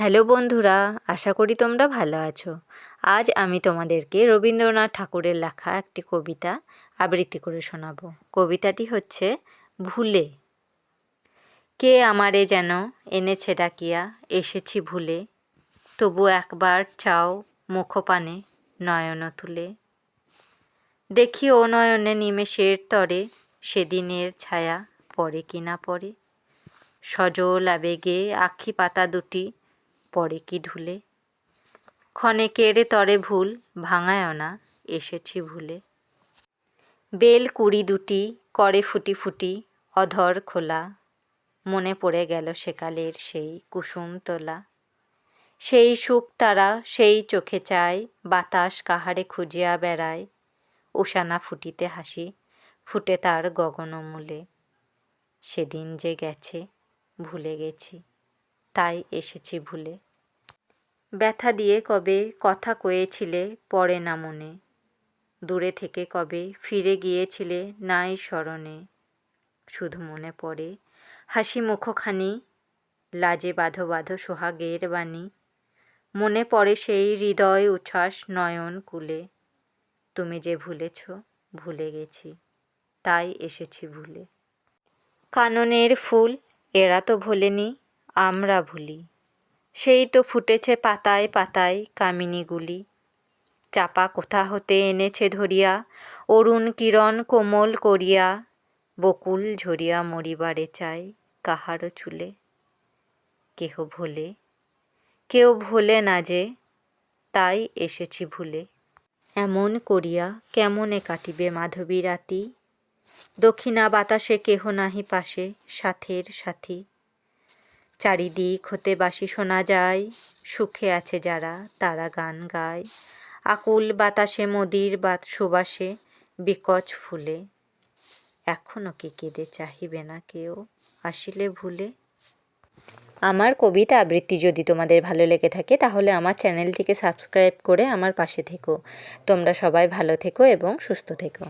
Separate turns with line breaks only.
Hello বন্ধুরা, আশা করি তোমরা ভালো আছো। আজ আমি তোমাদেরকে রবীন্দ্রনাথ ঠাকুরের লেখা একটি কবিতা আবৃত্তি করে শোনাবো। কবিতাটি হচ্ছে ভুলে কে আমারে যেন এনেছে ডাকিয়া, এসেছি ভুলে। তবু একবার চাও মুখপানে নয়ন তুলে। দেখি ও নয়নে নিমেষের তরে, সেদিনের ছায়া পড়ে কি না পড়ে। সজল আবেগে আখি পাতা দুটি পড়ে কি ঢুলে? ক্ষণেকের তরে ভুল ভাঙায় না, এসেছি ভুলে। বেল কুড়ি দুটি, করে ফুটি ফুটি, অধর খোলা। মনে পড়ে গেল সেকালের সেই কুসুম তোলা। সেই সুখ তারা সেই চোখে চায়, বাতাস কাহারে খুঁজিয়া বেড়ায়। উষানা ফুটিতে হাসি, ফুটে তার গগনমূলে। সেদিন যে গেছে, ভুলে গেছি। তাই এসেছি ভুলে। ব্যথা দিয়ে কবে কথা কয়েছিলে পড়ে না মনে। দূরে থেকে কবে ফিরে গিয়েছিলে নাই স্মরণে। শুধু মনে পড়ে হাসি মুখখানি, লাজে বাঁধো বাঁধো সোহাগের বাণী। মনে পড়ে সেই হৃদয় উচ্ছ্বাস নয়ন কুলে। তুমি যে ভুলেছ, ভুলে গেছি, তাই এসেছি ভুলে। কাননের ফুল, এরা তো ভোলেনি আমরা ভুলি। সেই তো ফুটেছে পাতায় পাতায় কামিনীগুলি। চাপা কোথা হতে এনেছে ধরিয়া, অরুণ কিরণ কোমল করিয়া, বকুল ঝরিয়া মরিবারে চাই কাহারও চুলে। কেহ ভোলে, কেউ ভোলে না যে, তাই এসেছি ভুলে। এমন করিয়া কেমনে কাটিবে মাধবী রাতি? দক্ষিণা বাতাসে কেহ নাহি পাশে, সাথের সাথী। চারিদিক হতে বাসি শোনা যায়, সুখে আছে যারা তারা গান গায়। আকুল বাতাসে মদির বাত সুবাসে বিকচ ফুলে। এখনও কি কেঁদে চাহিবে না কেউ? আসিলে ভুলে। আমার কবিতা আবৃত্তি যদি তোমাদের ভালো লেগে থাকে, তাহলে আমার চ্যানেলটিকে সাবস্ক্রাইব করে আমার পাশে থেকো। তোমরা সবাই ভালো থেকো এবং সুস্থ থেকো।